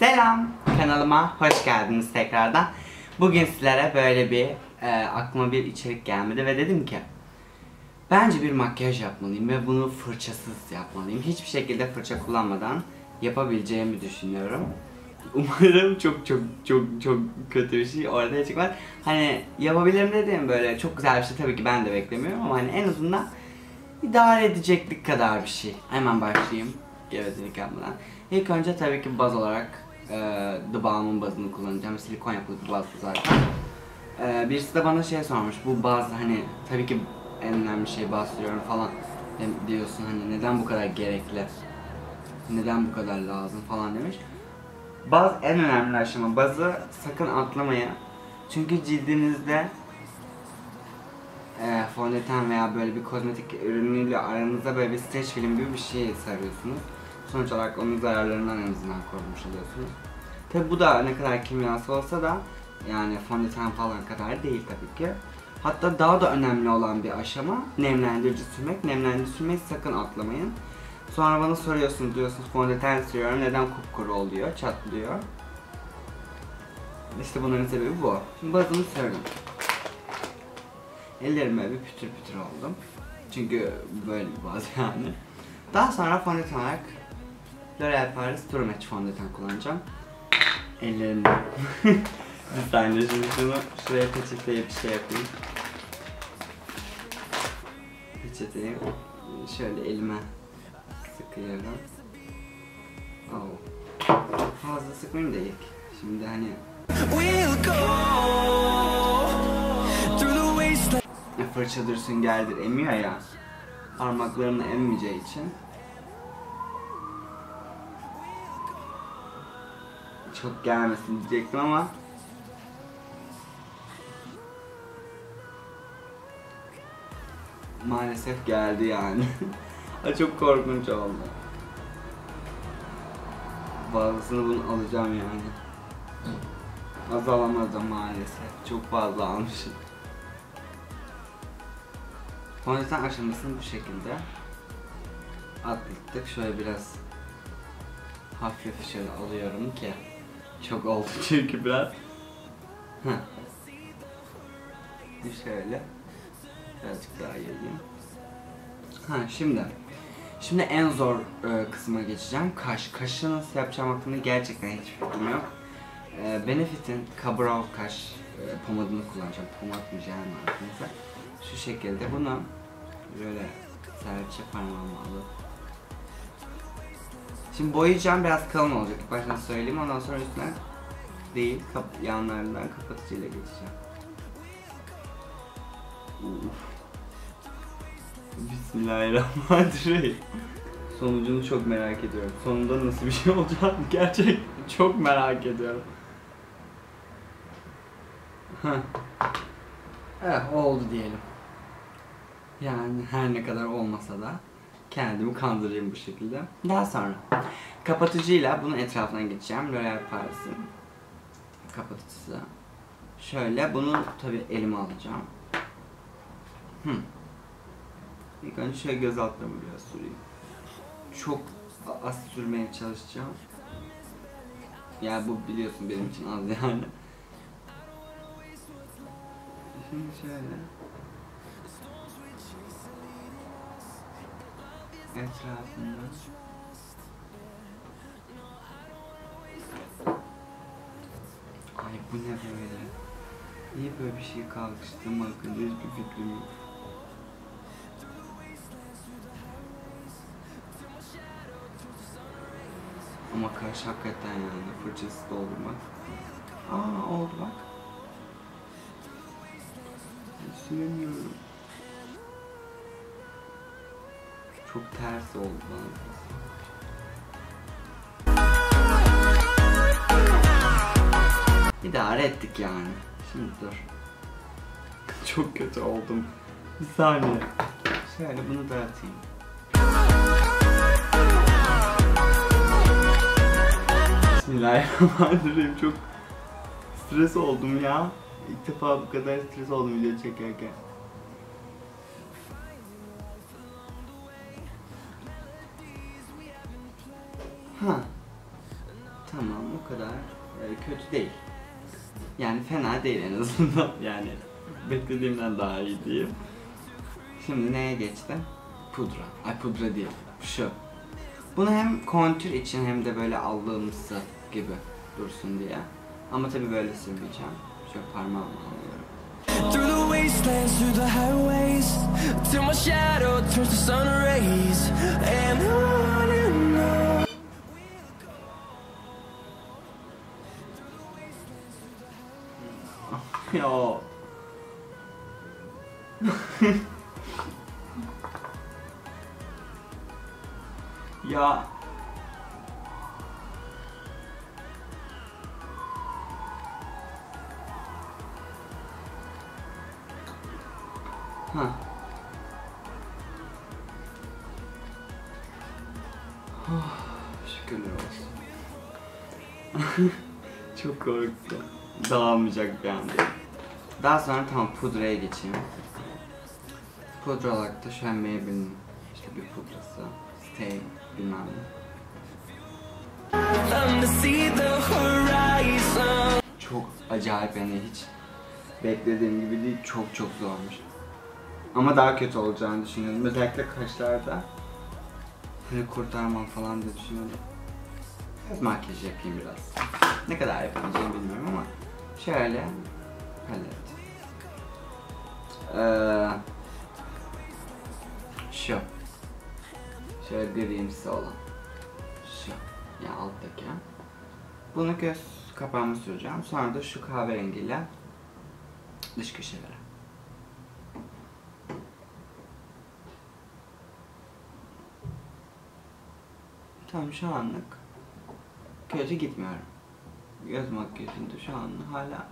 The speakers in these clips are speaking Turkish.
Selam kanalıma hoş geldiniz tekrardan. Bugün sizlere böyle bir e, aklıma bir içerik gelmedi ve dedim ki bence bir makyaj yapmalıyım ve bunu fırçasız yapmalıyım. Hiçbir şekilde fırça kullanmadan yapabileceğimi düşünüyorum. Umarım çok çok çok çok kötü bir şey ortaya çıkmaz. Hani yapabilirim dediğim böyle çok güzel bir şey tabii ki ben de beklemiyorum ama hani en azından idare edeceklik kadar bir şey. Hemen başlayayım gevezelik yapmadan. İlk önce tabii ki baz olarak e, The Balm'ın bazını kullanacağım. Silikon yapılı bir baz bu zaten. E, birisi de bana şey sormuş. Bu baz hani tabii ki en önemli şey baz sürüyorum falan diyorsun hani neden bu kadar gerekli? Neden bu kadar lazım falan demiş. Baz en önemli aşama. Bazı sakın atlamayın. Çünkü cildinizde e, fondöten veya böyle bir kozmetik ürünüyle aranızda böyle bir streç film gibi bir şey sarıyorsunuz. Sonuç olarak onun zararlarından en azından korumuş oluyorsunuz. Tabi bu da ne kadar kimyasal olsa da yani fondöten falan kadar değil tabii ki. Hatta daha da önemli olan bir aşama nemlendirici sürmek. Nemlendirici sürmeyi sakın atlamayın. Sonra bana soruyorsunuz diyorsunuz fondöten sürüyorum neden kupkuru oluyor, çatlıyor. İşte bunların sebebi bu. Şimdi bazını sürdüm. Ellerime bir pütür pütür oldum. Çünkü böyle bir baz yani. Daha sonra fondöten olarak L'Oreal Paris True Match fondöten kullanacağım. Ellerimde. bir saniye şimdi şunu şuraya peçeteye bir şey yapayım. Peçeteyi şöyle elime sıkıyorum. Oh. Fazla sıkmayayım da ilk. Şimdi hani. Ya fırçadır süngerdir emiyor ya parmaklarını emmeyeceği için çok gelmesin diyecektim ama. Maalesef geldi yani. Çok korkunç oldu. Bazısını bunu alacağım yani. Azalamadı maalesef. Çok fazla almışım. Fondöten aşamasını bu şekilde atlattık. Şöyle biraz hafif şöyle alıyorum ki çok oldu çünkü biraz. Heh. Bir şöyle birazcık daha yayayım. Ha şimdi şimdi en zor e, kısma geçeceğim. Kaş. Kaşı nasıl yapacağım hakkında gerçekten hiç fikrim yok. E, Benefit'in Kabrow kaş e, pomadını kullanacağım. Pomad mı jel. Şu şekilde bunu böyle serçe parmağımla alıp Şimdi boyayacağım biraz kalın olacak ilk baştan söyleyeyim ondan sonra üstüne değil kap yanlarından kapatıcıyla geçeceğim. Uf. Bismillahirrahmanirrahim. Sonucunu çok merak ediyorum. Sonunda nasıl bir şey olacak gerçek çok merak ediyorum. Heh. Eh oldu diyelim. Yani her ne kadar olmasa da kendimi kandırayım bu şekilde. Daha sonra kapatıcıyla bunun etrafına geçeceğim. L'Oreal Paris'in kapatıcısı. Şöyle bunu tabi elime alacağım. Hı. İlk önce şöyle göz altlarımı biraz süreyim. Çok az sürmeye çalışacağım. Yani bu biliyorsun benim için az yani. Şimdi şöyle. Etrafında. Ay bu ne böyle? Niye böyle bir şey kalkıştığım hakkında hiçbir fikrim yok. Ama karşı hakikaten yani fırçası doldurmak. Aa oldu bak. Silemiyorum. Çok ters oldu bana. İdare ettik yani. Şimdi dur. Çok kötü oldum. Bir saniye. Şöyle bunu dağıtayım. Bismillahirrahmanirrahim. Çok stres oldum ya. İlk defa bu kadar stres oldum video çekerken. Ha. Tamam o kadar e, kötü değil. Yani fena değil en azından. Yani beklediğimden daha iyi diyeyim. Şimdi neye geçtim? Pudra. Ay pudra değil. Şu. Bunu hem kontür için hem de böyle aldığımsı gibi dursun diye. Ama tabii böyle sürmeyeceğim. Şöyle parmağımla alıyorum. Through the wastelands, through the highways, till my shadow turns to sun rays, and on ya. ya. Ha. Oh, şükürler olsun. Çok korktum. Dağılmayacak bir anda. Daha sonra tam pudraya geçeyim. Pudra olarak da an Maybelline işte bir pudrası. Stay bilmem ne. Çok acayip yani hiç beklediğim gibi değil çok çok zormuş. Ama daha kötü olacağını düşünüyordum. Özellikle kaşlarda. Hani kurtarmam falan diye düşünüyordum. Makyaj yapayım biraz. Ne kadar yapabileceğimi bilmiyorum ama şöyle palet. Ee, şu. Şöyle grimsi olan. Şu. Yani alttaki. Bunu göz kapağıma süreceğim. Sonra da şu kahverengiyle dış köşelere. Tamam şu anlık kötü gitmiyorum. Göz makyajında şu an hala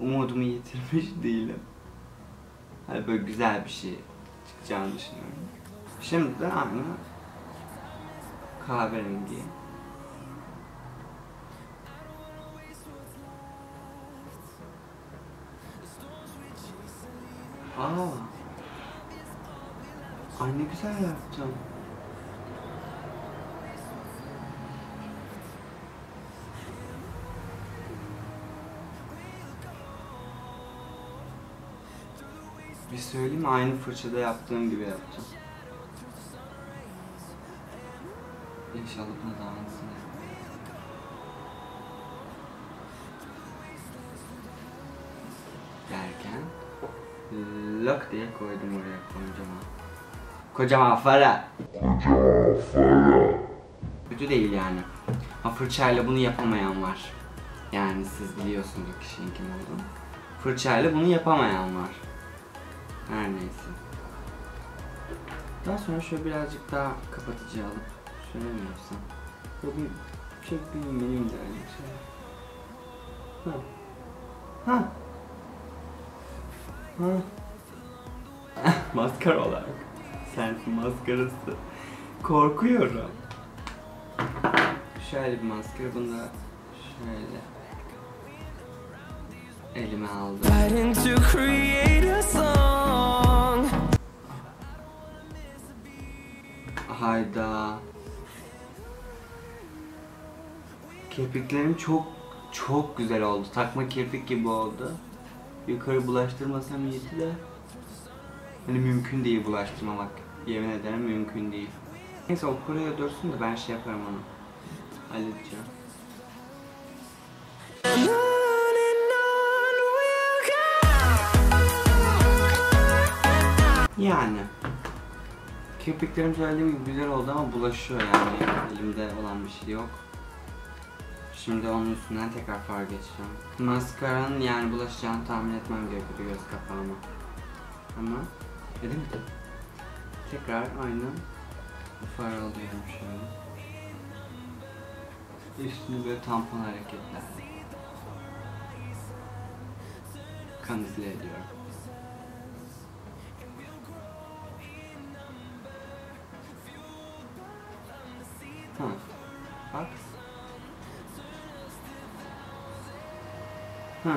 umudumu yitirmiş değilim. Hani böyle güzel bir şey çıkacağını düşünüyorum. Şimdi de aynı kahverengi. Aa. Ay ne güzel yaptın. Bir söyleyeyim mi? Aynı fırçada yaptığım gibi yaptım. İnşallah buna daha iyisini. Derken lok diye koydum oraya kocaman. Kocaman fara. Kötü değil yani. Ha fırçayla bunu yapamayan var. Yani siz biliyorsunuz kişinin kim olduğunu. Fırçayla bunu yapamayan var. Her neyse. Daha sonra şöyle birazcık daha kapatıcı alıp şöyle mi yapsam? Bugün çok bir benim de öyle şey. Ha. Ha. Ha. Maskara olarak. Sensin maskarası. Korkuyorum. Şöyle bir maskara bunu da şöyle elime aldım. Hayda. Kirpiklerim çok çok güzel oldu. Takma kirpik gibi oldu. Yukarı bulaştırmasam iyiydi de. Hani mümkün değil bulaştırmamak. Yemin ederim mümkün değil. Neyse o kuruya dursun da ben şey yaparım onu. Halledeceğim. Yani. Kirpiklerim söylediğim gibi güzel oldu ama bulaşıyor yani. Elimde olan bir şey yok. Şimdi onun üstünden tekrar far geçeceğim. Maskaranın yani bulaşacağını tahmin etmem gerekiyor göz kapağıma. Ama edemedim. Tekrar aynı far alıyorum şöyle. Üstünü böyle tampon hareketler. Kamufle ediyorum. Bak. Ha.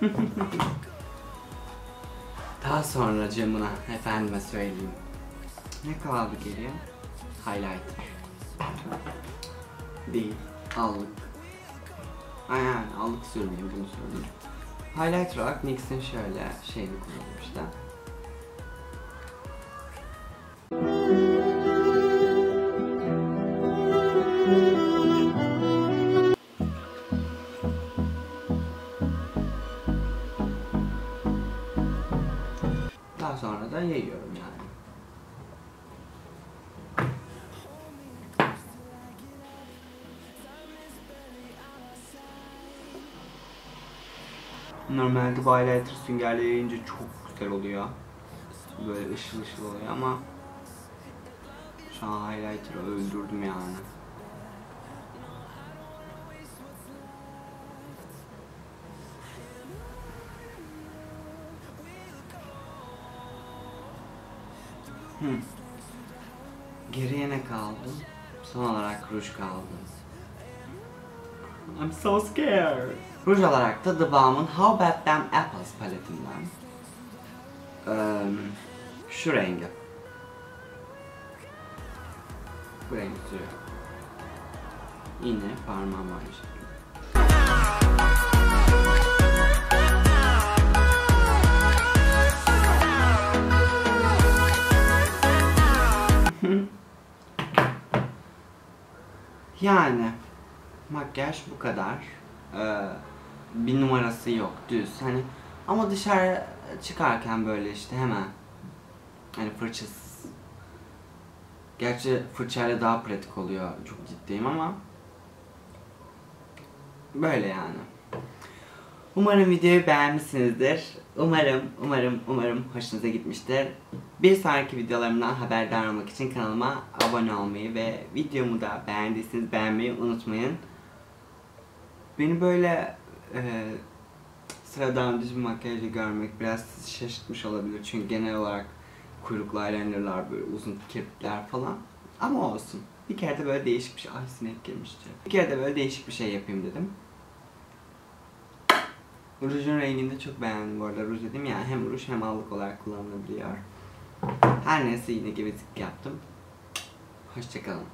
Daha sonra camına efendime söyleyeyim. Ne kaldı geriye? Highlighter. değil. Allık. Aynen allık sürmeyeyim bunu söyleyeyim. Highlighter olarak NYX'in şöyle şeyini kullanmışlar. Normalde bu highlighter süngerle yayınca çok güzel oluyor. Böyle ışıl ışıl oluyor ama şu an highlighter'ı öldürdüm yani. Hı. Geriye ne kaldı? Son olarak ruj kaldı. I'm so scared. Ruj olarak da The Balm'ın How About Them Apples paletinden. Eee, şu rengi. Bu rengi sürüyorum. Yine parmağım şekilde. Yani makyaj bu kadar. Ee, bir numarası yok düz hani ama dışarı çıkarken böyle işte hemen hani fırçasız. Gerçi fırçayla daha pratik oluyor çok ciddiyim ama böyle yani. Umarım videoyu beğenmişsinizdir. Umarım, umarım, umarım hoşunuza gitmiştir. Bir sonraki videolarımdan haberdar olmak için kanalıma abone olmayı ve videomu da beğendiyseniz beğenmeyi unutmayın. Beni böyle e, sıradan düz bir makyajla görmek biraz şaşırtmış olabilir. Çünkü genel olarak kuyruklu eyelinerlar, böyle uzun kirpikler falan. Ama olsun. Bir kere de böyle değişik bir şey. Ay sinek girmişti. Bir kere de böyle değişik bir şey yapayım dedim. Rujun rengini de çok beğendim bu arada. Ruj dedim ya hem ruj hem allık olarak kullanılabiliyor. Her neyse yine gevezik yaptım. Hoşçakalın.